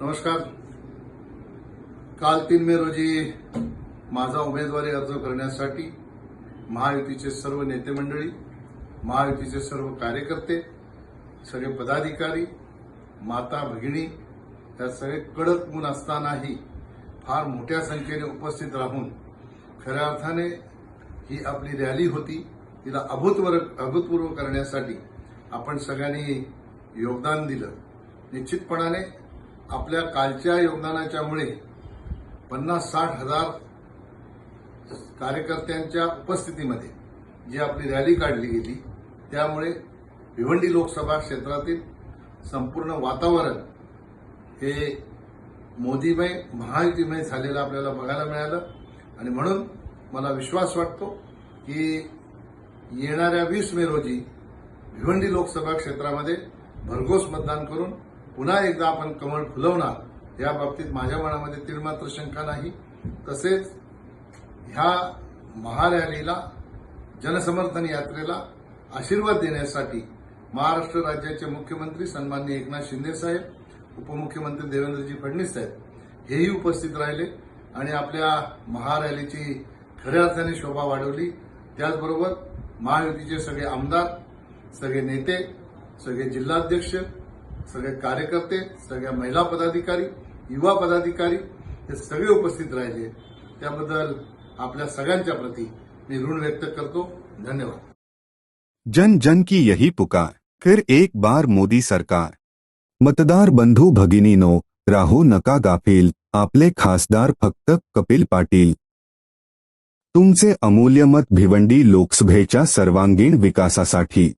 नमस्कार. काल तीन मे रोजी माझा उमेदवारी अर्ज करण्यासाठी महायुतीचे सर्व नेते मंडळी महायुतीचे सर्व कार्यकर्ते सगळे पदाधिकारी माता भगिनी या सगळे कडक ऊन असतानाही फार मोठ्या संख्येने उपस्थित राहून खऱ्या अर्थाने ही आपली रॅली होती. तिला अभूतपूर्व अभूतपूर्व करण्यासाठी आपण सगळ्यांनी योगदान दिलं. निश्चितपणाने आपल्या कालच्या योगदानाच्यामुळे पन्नास साठ हजार कार्यकर्त्यांच्या उपस्थितीमध्ये जी आपली रॅली काढली गेली त्यामुळे भिवंडी लोकसभा क्षेत्रातील संपूर्ण वातावरण हे मोदीमय महायुतीमय झालेलं आपल्याला बघायला मिळालं. आणि म्हणून मला विश्वास वाटतो की येणाऱ्या वीस मे रोजी भिवंडी लोकसभा क्षेत्रामध्ये भरघोस मतदान करून पुन्हा एकदा आपण कमळ फुलवणार या बाबतीत माझ्या मनामध्ये तिळमात्र शंका नाही. तसेच ह्या महारॅलीला जनसमर्थन यात्रेला आशीर्वाद देण्यासाठी महाराष्ट्र राज्याचे मुख्यमंत्री सन्मान्य एकनाथ शिंदे साहेब उपमुख्यमंत्री देवेंद्रजी फडणवीस साहेब हेही उपस्थित राहिले आणि आपल्या महारॅलीची खऱ्या अर्थाने शोभा वाढवली. त्याचबरोबर महायुतीचे सगळे आमदार सगळे नेते सगळे जिल्हाध्यक्ष सगळे कार्यकर्ते सगळ्या महिला पदाधिकारी युवा पदाधिकारी हे सगळे उपस्थित राहिले. त्याबद्दल आपल्या सगळ्यांच्या प्रती मी ऋण व्यक्त करतो. धन्यवाद. जन जन की यही पुकार फिर एक बार मोदी सरकार। मतदार बंधू भगिनीनो राहू नका गाफील आपले खासदार फक्त कपिल पाटील। तुमचे अमूल्य मत भिवंडी लोकसभेच्या सर्वांगीण विकासासाठी।